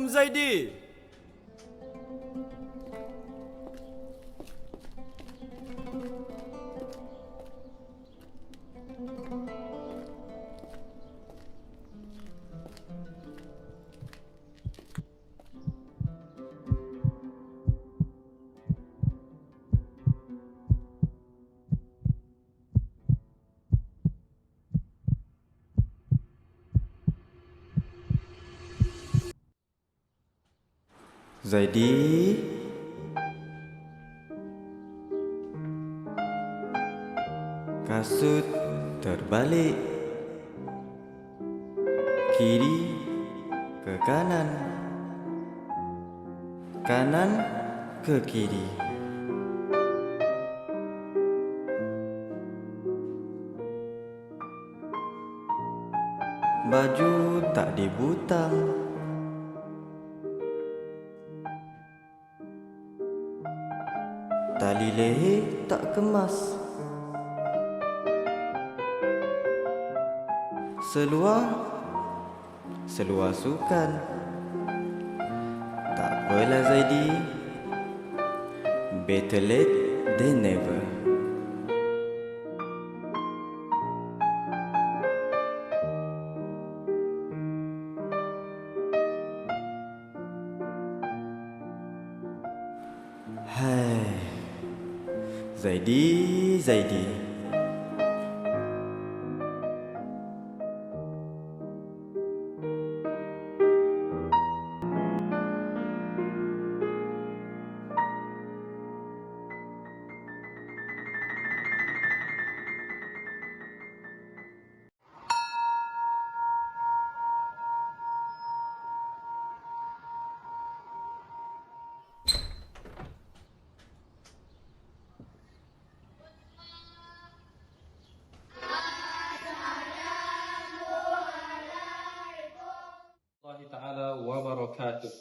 Assalamualaikum Zaidi. Zaidi. Kasut terbalik. Kiri ke kanan. Kanan ke kiri. Baju tak dibutang. Leher tak kemas. Seluar. Seluar sukan. Tak apalah Zaidi. Better late than never Zaidi, Zaidi.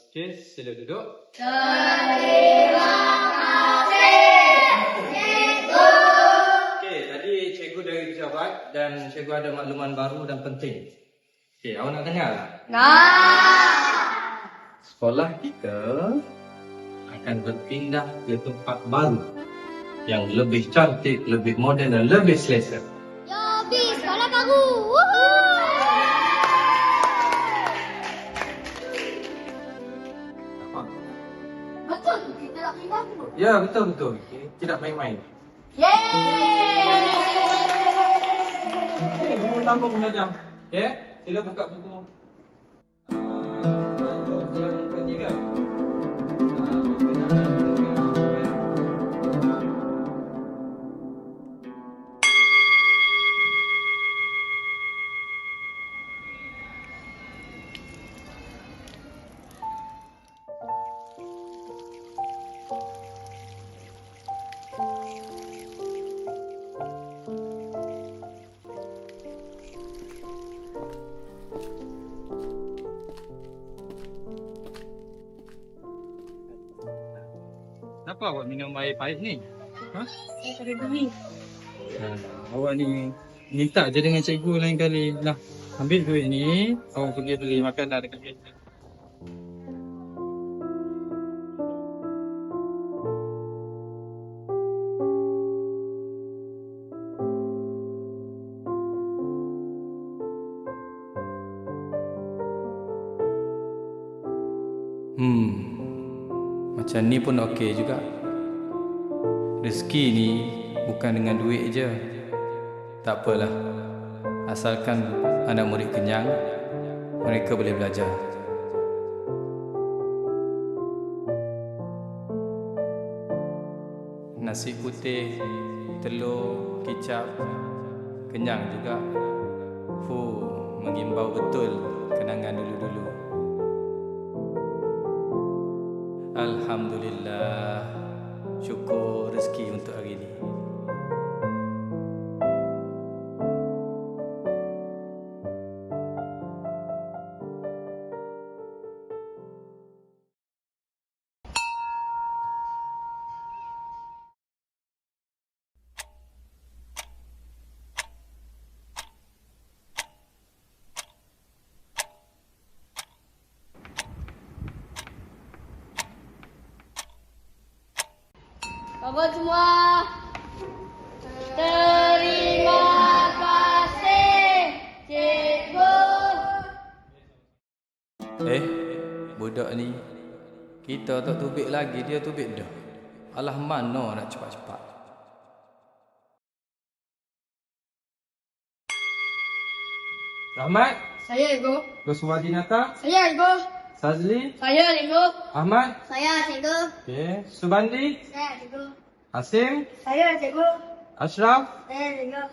Okey, sila duduk. Okey, tadi cikgu dari pejabat dan cikgu ada makluman baru dan penting. Okey, awak nak dengar? Nak. Sekolah kita akan berpindah ke tempat baru yang lebih cantik, lebih moden dan lebih selesa. Yobi, sekolah baru. Woohoo! Ya, betul betul. Okey, Tidak main-main. Yeay! Okey, buku tambah mengajar. Okey, sila buka buku. Kenapa awak minum air pahit ni? Ha? Saya. Ha, awak ni minta je dengan cikgu lain kali. Lah, ambil duit ni, awak pergi beli makanan dekat kereta. Hmm. Macam ni pun okey juga. Rezeki ni bukan dengan duit je. Tak apalah. Asalkan anak murid kenyang, mereka boleh belajar. Nasi putih, telur, kicap, kenyang juga. Fuh, mengimbau betul kenangan dulu-dulu. Alhamdulillah Syukur rezeki untuk hari ini Bangun semua. Terima kasih, cikgu. Eh, budak ni. Kita tak tubik lagi, dia tubik dah. Alah mana nak cepat-cepat. Rahmat, Saya, cikgu. Roswati Nata, Saya, cikgu. Sazli, Saya, cikgu. Ahmad, Saya, cikgu. okay. Subandi, Saya, cikgu. Hasim, Saya, cikgu. Ashraf, Saya, cikgu.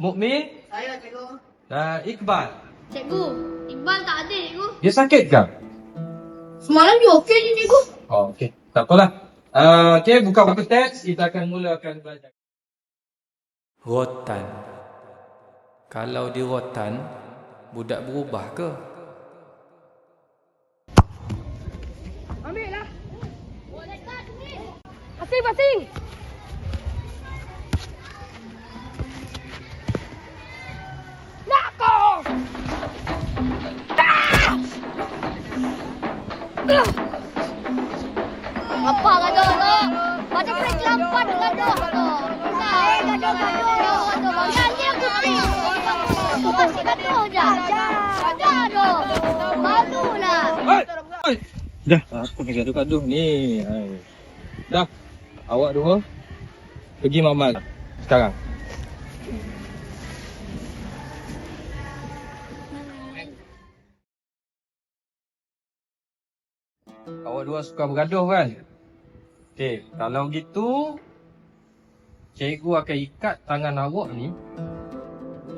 Mukmin Saya, cikgu. dan Iqbal. Cikgu, Iqbal tak ada, cikgu. Dia sakit ke? Semalam dia okey je, cikgu. Oh, okey. Tak apalah. Uh, okay, buka buku teks. Kita akan mulakan belajar. Rotan. Kalau dia rotan, budak berubah ke? Ambil lah. Pasing, pasing. Nak kau! Apa gaduh tu? Macam break lambat gaduh tu. Gaduh gaduh. Gaduh Jangan dia kucing. Aku masih gaduh je. Gaduh. Malu lah. Dah, aku ni gaduh-gaduh ni. Hai. Dah. Awak dua pergi mamal sekarang. Awak dua suka bergaduh kan? Okey, kalau gitu cikgu akan ikat tangan awak ni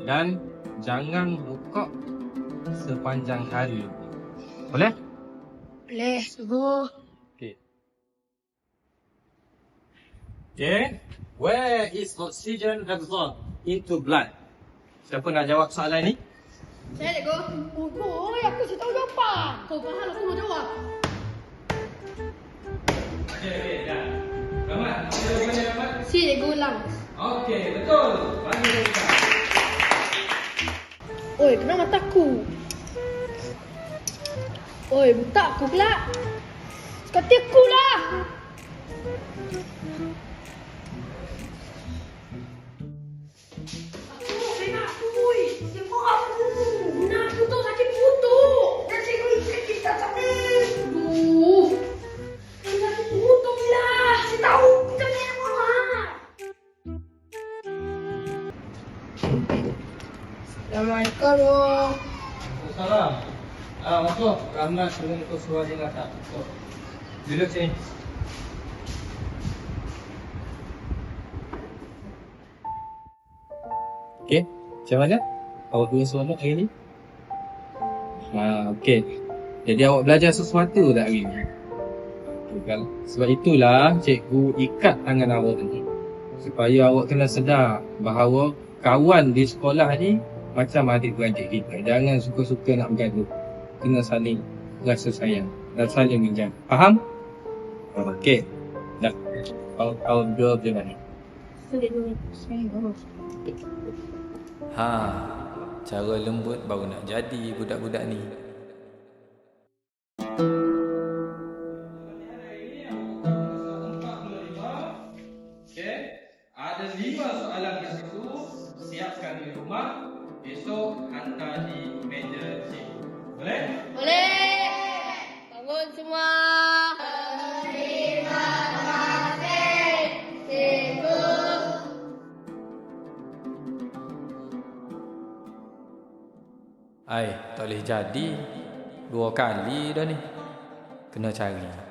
dan jangan buka sepanjang hari. Boleh? Boleh, subuh. Okay. Where is oxygen absorbed into blood? Siapa nak jawab soalan ni? Saya cikgu. Oh, boy, aku tak tahu jawapan. Kau faham aku nak jawab. Okay, okay, dah. Rahmat, ada jawapannya Rahmat? Si cikgu ulang. Okay, betul. Panggil dia. Oi, kena mataku. Oi, buta aku pula. Sekati aku lah. Assalamualaikum. Salam. Ah, masuk. Rahmat dengan Kau Suhaji Nata. Masuk. Duduk sini. Okey, macam mana? Awak dua seronok hari ni? Ha, okey. Jadi awak belajar sesuatu tak hari ni? Okey, kalau- Sebab itulah cikgu ikat tangan awak ni. Supaya awak kena sedar bahawa kawan di sekolah ni macam adik-beradik kita. Jangan suka-suka nak bergaduh. Kena saling rasa sayang dan saling menjaga. Faham? Okey. Dah. Kau kau dua macam mana? Ha, cara lembut baru nak jadi budak-budak ni. Ai, tak boleh jadi. Dua kali dah ni. Kena cari.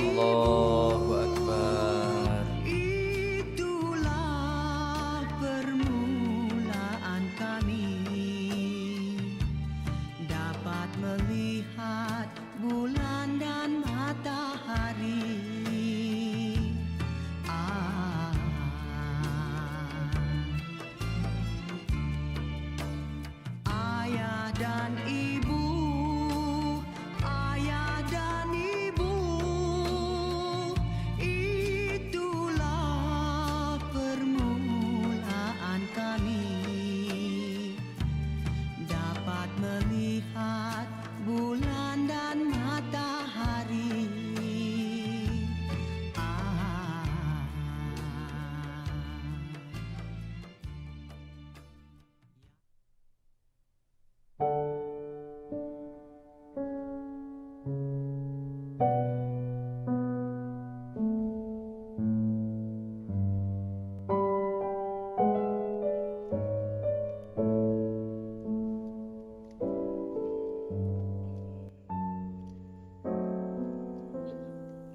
Ayah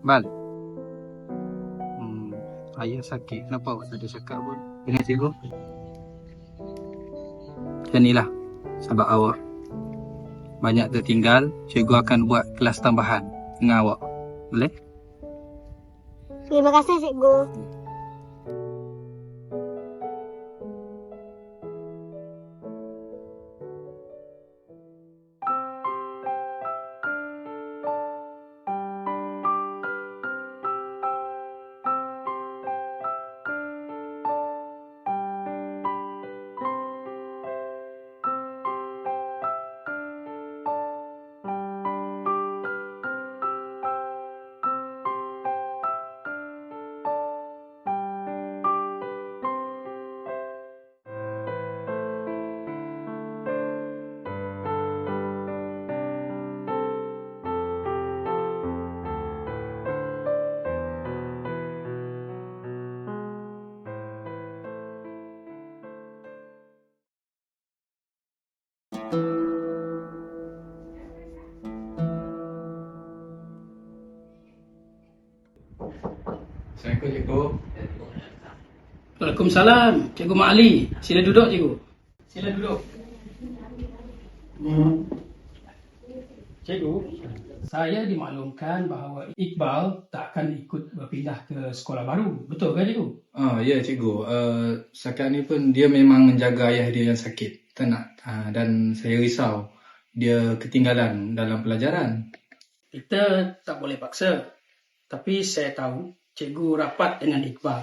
Bal. Hmm, ayah sakit. Kenapa awak tak ada cakap pun? Dengan cikgu? Macam ni lah. Sebab awak banyak tertinggal, cikgu akan buat kelas tambahan dengan awak. Boleh? Terima kasih, cikgu. Assalamualaikum cikgu. Waalaikumsalam, Cikgu Mak Ali. Sila duduk, Cikgu. Sila duduk. Cikgu, saya dimaklumkan bahawa Iqbal tak akan ikut berpindah ke sekolah baru. Betul ke, Cikgu? Ah ya cikgu. Uh, setakat ni pun dia memang menjaga ayah dia yang sakit. Nak. Uh, dan saya risau dia ketinggalan dalam pelajaran. Kita tak boleh paksa. Tapi saya tahu Cikgu rapat dengan Iqbal.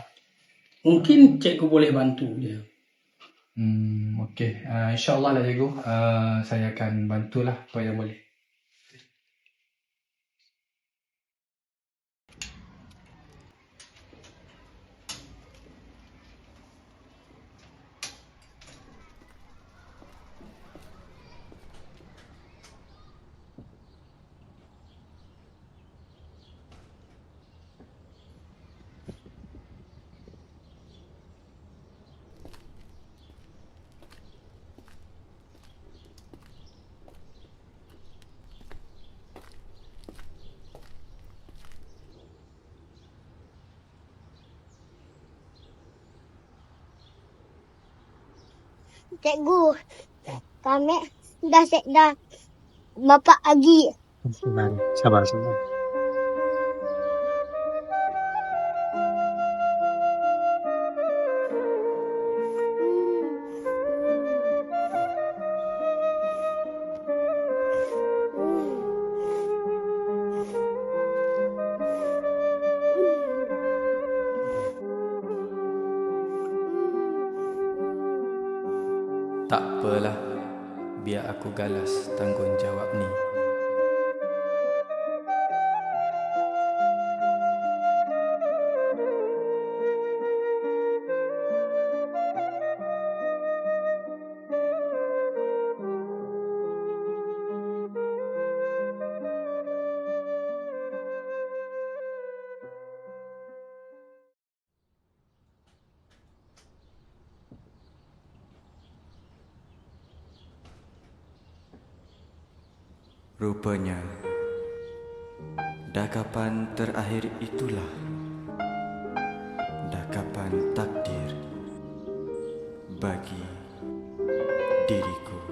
Mungkin Cikgu boleh bantu dia. Hmm, okey. Uh, InsyaAllah lah cikgu. Uh, saya akan bantulah apa yang boleh. Cikgu, kami dah set dah bapak lagi. Sabar, sabar. Aku galas tanggungjawab ni. Rupanya, dakapan terakhir itulah dakapan takdir bagi diriku.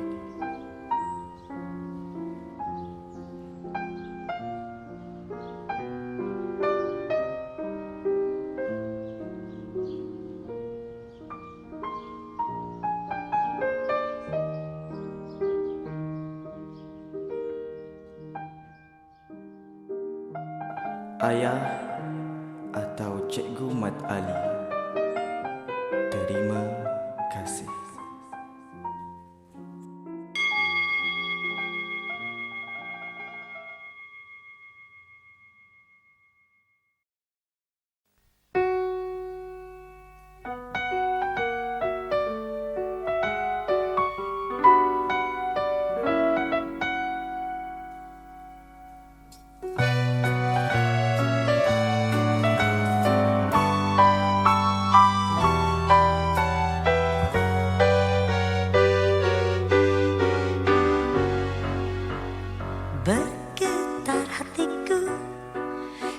bergetar hatiku.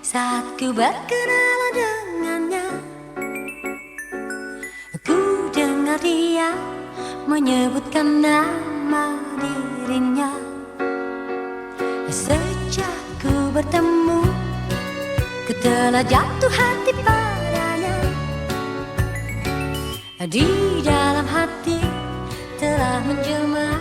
Saat ku berkenalan dengannya ku dengar dia menyebutkan nama dirinya. Sejak ku bertemu ku telah jatuh hati padanya. Di dalam hati telah menjemah